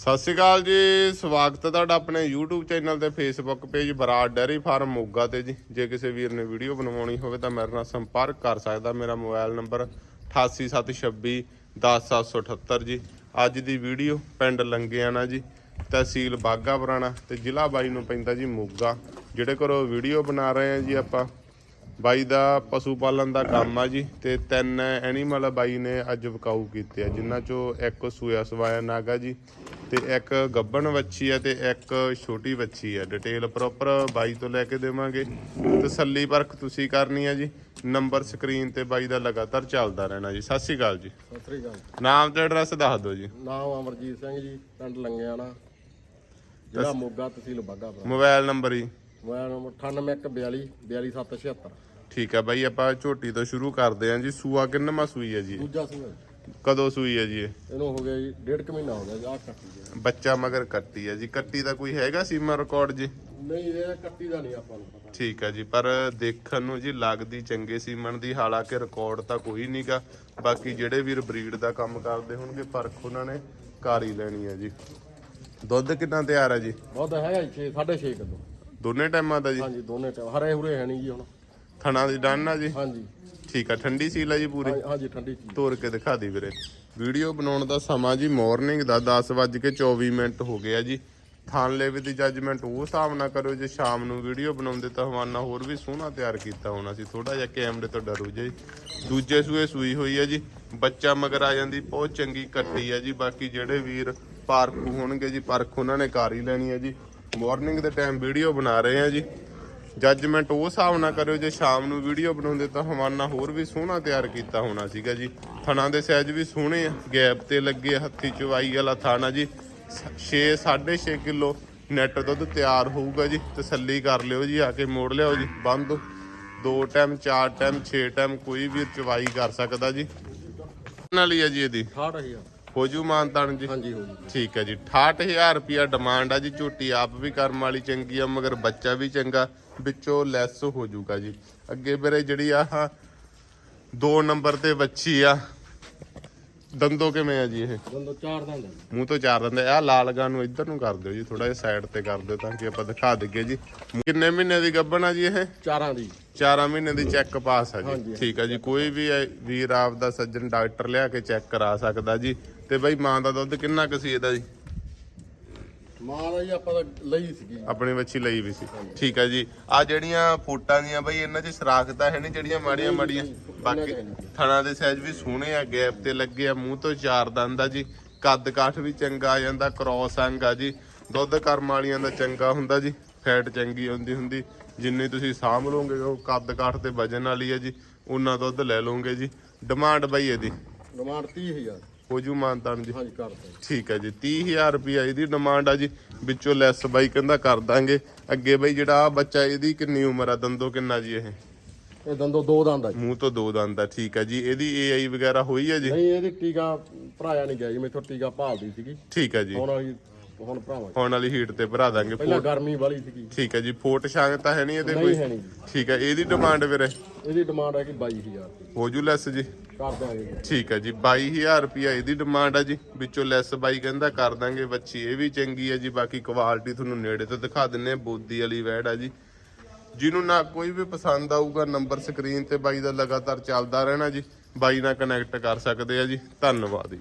ਸਤਿ ਸ਼੍ਰੀ ਅਕਾਲ ਜੀ, ਸਵਾਗਤ ਹੈ ਤੁਹਾਡਾ ਆਪਣੇ YouTube ਚੈਨਲ ਤੇ Facebook page Brar dairy farm Moga ਤੇ ਜੀ। ਜੇ ਕਿਸੇ ਵੀਰ ਨੇ ਵੀਡੀਓ ਬਣਵਾਉਣੀ ਹੋਵੇ ਤਾਂ ਮੇਰੇ ਨਾਲ ਸੰਪਰਕ ਕਰ ਸਕਦਾ। ਮੇਰਾ ਮੋਬਾਈਲ ਨੰਬਰ 8876 10778 ਜੀ। ਅੱਜ ਦੀ ਵੀਡੀਓ ਪਿੰਡ ਲੰਗਿਆਣਾ ਜੀ, ਤਹਿਸੀਲ ਬਾਗਾ ਪੁਰਾਣਾ ਤੇ ਜ਼ਿਲ੍ਹਾ ਬਾਈ ਨੂੰ ਪੈਂਦਾ ਜੀ ਮੋਗਾ। ਜਿਹੜੇ ਕੋਲੋਂ ਵੀਡੀਓ ਬਣਾ ਰਹੇ ਆ ਜੀ ਆਪਾਂ। ਬਾਈ ਦਾ ਪਸ਼ੂ ਪਾਲਣ ਦਾ ਕੰਮ ਆ ਜੀ ਤੇ ਤਿੰਨ ਐਨੀਮਲ ਬਾਈ ਨੇ ਅੱਜ ਵਿਕਾਊ ਕੀਤੇ ਆ ਜਿਨ੍ਹਾਂ ਚੋਂ ਇੱਕ ਸੂਇਆ ਸਵਾਇਆ ਨਾਗਾ ਜੀ। ਤੇ ਇੱਕ ਗੱਬਣ ਵੱਛੀ ਆ ਤੇ ਇੱਕ ਛੋਟੀ ਵੱਛੀ ਆ। ਡਿਟੇਲ ਪ੍ਰੋਪਰ ਬਾਈ ਤੋਂ ਲੈ ਕੇ ਦੇਵਾਂਗੇ। ਤਸੱਲੀ ਪਰਖ ਤੁਸੀਂ ਕਰਨੀ ਆ ਜੀ। ਨੰਬਰ ਸਕਰੀਨ ਤੇ ਬਾਈ ਦਾ ਲਗਾਤਾਰ ਚੱਲਦਾ ਰਹਿਣਾ ਜੀ। ਸਤਿ ਸ਼੍ਰੀ ਅਕਾਲ ਜੀ। ਸਤਿ ਸ੍ਰੀ ਅਕਾਲ। ਨਾਮ ਤੇ ਐਡਰੈਸ ਦੱਸ ਦਿਓ ਜੀ। ਨਾਮ ਅਮਰਜੀਤ ਸਿੰਘ ਜੀ ਪਿੰਡ ਲੰਗਿਆਣਾ। ਜ਼ਿਲ੍ਹਾ ਮੋਗਾ ਤਹਿਸੀਲ Baghapur mobile number ji. Mobile number 9842 42776 ਠੀਕ ਆ ਬਾਈ ਆਪਾਂ ਝੋਟੀ ਤੋਂ ਸ਼ੁਰੂ ਕਰਦੇ ਆਂ ਜੀ। ਸੂਆ ਕਿੰਨਵਾਂ ਸੂਈ ਹੈ ਜੀ? ਦੂਜਾ ਸੂਆ। ਕਦੋਂ ਸੂਈ ਹੈ ਜੀ ਇਹ? ਇਹਨੂੰ ਹੋ ਗਿਆ ਜੀ ਡੇਢ ਕੁ ਮਹੀਨਾ ਹੋ ਗਿਆ ਜੀ ਆਹ ਕੱਟੀ ਜੀ ਬੱਚਾ ਮਗਰ ਕੱਟੀ ਹੈ ਜੀ। ਕੱਟੀ ਦਾ ਕੋਈ ਹੈਗਾ ਸੀਮਾ ਰਿਕਾਰਡ ਜੀ? ਨਹੀਂ ਇਹ ਕੱਟੀ ਦਾ ਨਹੀਂ ਆਪਾਂ ਨੂੰ ਪਤਾ। ਠੀਕ ਹੈ ਜੀ ਪਰ ਦੇਖਣ ਨੂੰ ਜੀ ਲੱਗਦੀ ਚੰਗੇ ਸੀਮਨ ਦੀ ਹਾਲਾਂਕਿ ਰਿਕਾਰਡ ਤਾਂ ਕੋਈ ਨਹੀਂਗਾ ਬਾਕੀ ਜਿਹੜੇ ਵੀਰ ਬਰੀਡ ਦਾ ਕੰਮ ਕਰਦੇ ਹੋਣਗੇ ਪਰਖ ਉਹਨਾਂ ਨੇ ਕਰ ਹੀ ਲੈਣੀ ਹੈ ਜੀ। ਦੁੱਧ ਕਿੰਨਾ ਤਿਆਰ ਹੈ ਜੀ? ਬਹੁਤ ਹੈਗਾ ਜੀ 6 6.5 ਕਿਲੋ। ਦੋਨੇ ਟਾਈਮਾਂ ਦਾ ਜੀ? ਹਾਂਜੀ ਦੋਨੇ ਟਾਈਮ ਹਰੇ ਹੁਰੇ ਹੈ ਨਹੀਂ ਜੀ ਹੁਣ। ਥਣਾ ਦੀ ਡਨ ਆ ਜੀ? ਹਾਂਜੀ। ਠੀਕ ਆ ਠੰਡੀ ਸੀਲ ਆ ਜੀ ਪੂਰੀ? ਹਾਂ- ਹਾਂਜੀ ਠੰਡੀ ਚੀਜ਼ ਤੋੜ ਕੇ ਦਿਖਾ ਦੀ ਵੀਰੇ। ਵੀਡੀਓ ਬਣਾਉਣ ਦਾ ਸਮਾਂ ਜੀ ਮਾਰਨਿੰਗ ਦਾ 10:24 ਮਿੰਟ ਹੋ ਗਿਆ ਜੀ। ਥਾਨ ਲੈਵੇ ਦੀ ਜੱਜਮੈਂਟ ਉਹ ਹਿਸਾਬ ਨਾਲ ਕਰੋ ਜੇ ਸ਼ਾਮ ਨੂੰ ਵੀਡੀਓ ਬਣਾਉਂਦੇ ਤਾਂ ਹਵਾਨਾ ਹੋਰ ਵੀ ਸੋਹਣਾ ਤਿਆਰ ਕੀਤਾ ਹੋਣਾ ਸੀ। ਥੋੜਾ ਜਿਹਾ ਕੈਮਰੇ ਤੋਂ ਡਰੂ ਜੀ। ਦੂਜੇ ਸੂਏ ਸੂਈ ਹੋਈ ਹੈ ਜੀ। ਬੱਚਾ ਮਗਰ ਆ ਜਾਂਦੀ ਬਹੁਤ ਚੰਗੀ ਕੱਟੀ ਹੈ ਜੀ। ਬਾਕੀ ਜਿਹੜੇ ਵੀਰ ਪਾਰਕੂ ਹੋਣਗੇ ਜੀ ਪਰਖ ਉਹਨਾਂ ਨੇ ਕਰ ਹੀ ਲੈਣੀ ਹੈ ਜੀ। ਮਾਰਨਿੰਗ ਦੇ ਟਾਈਮ ਵੀਡੀਓ ਬਣਾ ਰਹੇ ਆ ਜੀ। ਜੱਜਮੈਂਟ ਉਹ ਹਿਸਾਬ ਨਾਲ ਕਰਿਓ ਜੇ ਸ਼ਾਮ ਨੂੰ ਵੀਡੀਓ ਬਣਾਉਂਦੇ ਤਾਂ ਹਵਾਨਾ ਹੋਰ ਵੀ ਸੋਹਣਾ ਤਿਆਰ ਕੀਤਾ ਹੋਣਾ ਸੀਗਾ ਜੀ। ਥਣਾ ਦੇ ਸਾਈਜ਼ ਵੀ ਸੋਹਣੇ ਆ ਗੈਪ ਤੇ ਲੱਗੇ ਹੱਥੀ ਚਵਾਈ ਵਾਲਾ ਥਾਣਾ ਜੀ। 6 6.5 ਕਿਲੋ ਨੈਟ ਦੁੱਧ ਤਿਆਰ ਹੋਊਗਾ ਜੀ ਤਸੱਲੀ ਕਰ ਲਿਓ ਜੀ ਆ ਕੇ ਮੋੜ ਲਿਆਓ ਜੀ ਬੰਦ। ਦੋ ਟਾਈਮ ਚਾਰ ਟਾਈਮ 6 ਟਾਈਮ ਕੋਈ ਵੀ ਚਵਾਈ ਕਰ ਸਕਦਾ ਜੀ। ਨਾਲ ਹੀ ਆ ਜੀ ਇਹਦੀ? 68000 ਹੋਜੂ ਮਾਨਤਾਨ ਜੀ ਹਾਂਜੀ ਹੋ ਜੀ। ਠੀਕ ਹੈ ਜੀ 68000 ਰੁਪਿਆ ਡਿਮਾਂਡ ਆ ਜੀ ਝੋਟੀ ਆਪ ਵੀ ਕਰਮ ਵਾਲੀ ਚੰਗੀ ਆ ਮਗਰ ਬੱਚਾ ਵੀ ਚੰਗਾ। ਵਿੱਚੋਂ ਲੈਸ ਹੋ ਜਾਊਗਾ ਜੀ। ਅੱਗੇ ਵੀਰੇ ਜਿਹੜੀ ਆਹ ਦੋ ਨੰਬਰ ਤੇ ਬੱਚੀ ਆ। ਦੰਦੋ ਕਿਵੇਂ ਆ ਜੀ ਇਹ? ਦੰਦੋ ਚਾਰ ਦੰਦ ਹੈ। ਮੂੰਹ ਤੋਂ ਚਾਰ ਦੰਦੇ ਆ। ਲਾਲ ਗਾਂ ਨੂੰ ਇੱਧਰ ਨੂੰ ਕਰ ਦਿਓ ਜੀ ਥੋੜਾ ਜਿਹਾ ਸਾਈਡ ਤੇ ਕਰ ਦਿਓ ਤਾਂ ਕਿ ਆਪਾਂ ਦਿਖਾ ਦਈਏ ਜੀ। ਕਿੰਨੇ ਮਹੀਨੇ ਦੀ ਗੱਭਣ ਆ ਜੀ ਇਹ? ਚਾਰਾਂ ਦੀ। 4 ਮਹੀਨੇ ਦੀ ਚੈੱਕ ਪਾਸ ਆ ਜੀ। ਠੀਕ ਆ ਜੀ ਕੋਈ ਵੀ ਵੀਰ ਆਪ ਦਾ ਸੱਜਣ ਡਾਕਟਰ ਲਿਆ ਕੇ ਚੈੱਕ ਕਰਾ ਸਕਦਾ ਜੀ। ਤੇ ਬਈ ਮਾਂ ਦਾ ਦੁੱਧ ਕਿੰਨਾ ਕੁ ਸੀ ਇਹਦਾ ਜੀ? ਮਾਂ ਦਾ ਜੀ ਆਪਾਂ ਤਾਂ ਲਈ ਸੀਗੀ ਜੀ। ਆਪਣੀ ਵੱਛੀ ਲਈ ਵੀ ਸੀ। ਠੀਕ ਆ ਜੀ। ਆ ਜਿਹੜੀਆਂ ਫੋਟਾਂ ਦੀਆਂ ਬਈ ਇਹਨਾਂ 'ਚ ਸਰਾਖਤਾ ਹੈ ਨਹੀਂ ਜਿਹੜੀਆਂ ਮਾੜੀਆਂ ਮਾੜੀਆਂ? ਬਾਕੀ ਥਣਾ ਦੇ ਸਾਈਜ਼ ਵੀ ਸੋਹਣੇ ਆ ਗੈਪ ਤੇ ਲੱਗੇ ਆ ਮੂੰਹ ਤੋਂ ਚਾਰ ਦੰਦ ਆ ਜੀ। ਕੱਦ ਕਾਠ ਵੀ ਚੰਗਾ ਆ ਜਾਂਦਾ ਕ੍ਰੋਸ ਅੰਗ ਆ ਜੀ। ਦੁੱਧ ਕਰਮ ਵਾਲੀਆਂ ਦਾ ਚੰਗਾ ਹੁੰਦਾ ਜੀ। ਫੈਟ ਚੰਗੀ ਹੁੰਦੀ ਹੁੰਦੀ। ਜਿੰਨੀ ਤੁਸੀਂ ਸਾਂਭ ਲਓਗੇ ਉਹ ਕੱਦ ਕਾਠ ਤੇ ਵਜਨ ਵਾਲੀ ਆ ਜੀ। ਉਹਨਾਂ ਦੁੱਧ ਲੈ ਲਓਗੇ ਜੀ। ਡਿਮਾਂਡ ਬਈ ਇਹਦੀ। ਡਿਮਾਂਡ 30000 ਹੋ ਜੂ ਮਾਨਤਾਨ ਜੀ। ਹਾਂਜੀ ਕਰਦੇ ਠੀਕ ਹੈ ਜੀ 30000 ਰੁਪਿਆ ਇਹਦੀ ਡਿਮਾਂਡ ਆ ਜੀ ਵਿੱਚੋਂ ਲੈਸ ਬਾਈ ਕਹਿੰਦਾ ਕਰ ਦਾਂਗੇ। ਅੱਗੇ ਬਈ ਜਿਹੜਾ ਆ ਬੱਚਾ ਇਹਦੀ ਕਿੰਨੀ ਉਮਰ ਆ? ਦੰਦੋ ਕਿੰਨਾ ਜੀ ਇਹ? ਇਹ ਦੰਦੋ ਦੋ ਦੰਦ ਆ ਜੀ। ਮੂੰਹ ਤੋਂ ਦੋ ਦੰਦ ਆ ਠੀਕ ਹੈ ਜੀ। ਇਹਦੀ ਏਆਈ ਵਗੈਰਾ ਹੋਈ ਹੈ ਜੀ? ਨਹੀਂ ਇਹਦੀ ਟੀਕਾ ਭਰਾਇਆ ਨਹੀਂ ਗਿਆ ਜੀ ਮੈਥੋਂ ਟੀਕਾ ਭਾਲਦੀ ਸੀਗੀ। ਠੀਕ ਹੈ ਜੀ। ਹੁਣ ਵਾਲੀ ਹੁਣ ਭਰਾਵਾਂ ਹੁਣ ਵਾਲੀ ਹੀਟ ਤੇ ਭਰਾ ਦਾਂਗੇ ਪਹਿਲਾਂ ਗਰਮੀ ਵਾਲੀ ਸੀਗੀ। ਠੀਕ ਹੈ ਜੀ ਫੋਟ ਛਾਂਗ ਤਾਂ ਹੈ ਨਹੀਂ ਇਹਦੇ ਨਹੀਂ ਕੋਈ? ਹੈ ਨਹੀਂ ਜੀ। ਠੀਕ ਹੈ ਇਹਦੀ ਡਿਮਾਂਡ ਵੀਰੇ? ਇਹਦੀ ਡਿਮਾਂਡ ਹੈ ਕਿ 22000 ਰੁਪਏ ਹੋ ਜੂ ਲੈਸ ਜੀ? ਕਰ ਦਿਆਂਗੇ। ਠੀਕ ਹੈ ਜੀ 22000 ਰੁਪਿਆ ਇਹਦੀ ਡਿਮਾਂਡ ਆ ਜੀ। ਵਿੱਚੋਂ ਲੈਸ ਬਾਈ ਕਹਿੰਦਾ ਕਰ ਦਾਂਗੇ ਬੱਚੀ ਇਹ ਵੀ ਚੰਗੀ ਹੈ ਜੀ। ਬਾਕੀ ਕੁਆਲਿਟੀ ਤੁਹਾਨੂੰ ਨੇੜੇ ਤੋਂ ਦਿਖਾ ਦਿੰਨੇ ਆ ਬੋਦੀ ਵਾਲੀ ਵੈੜ ਆ ਜੀ। ਜਿਹਨੂੰ ਨਾ ਕੋਈ ਵੀ ਪਸੰਦ ਆਊਗਾ ਨੰਬਰ ਸਕਰੀਨ ਤੇ ਬਾਈ ਦਾ ਲਗਾਤਾਰ ਚੱਲਦਾ ਰਹਿਣਾ ਜੀ। ਬਾਈ ਨਾਲ ਕਨੈਕਟ ਕਰ ਸਕਦੇ ਆ ਜੀ। ਧੰਨਵਾਦ ਜੀ।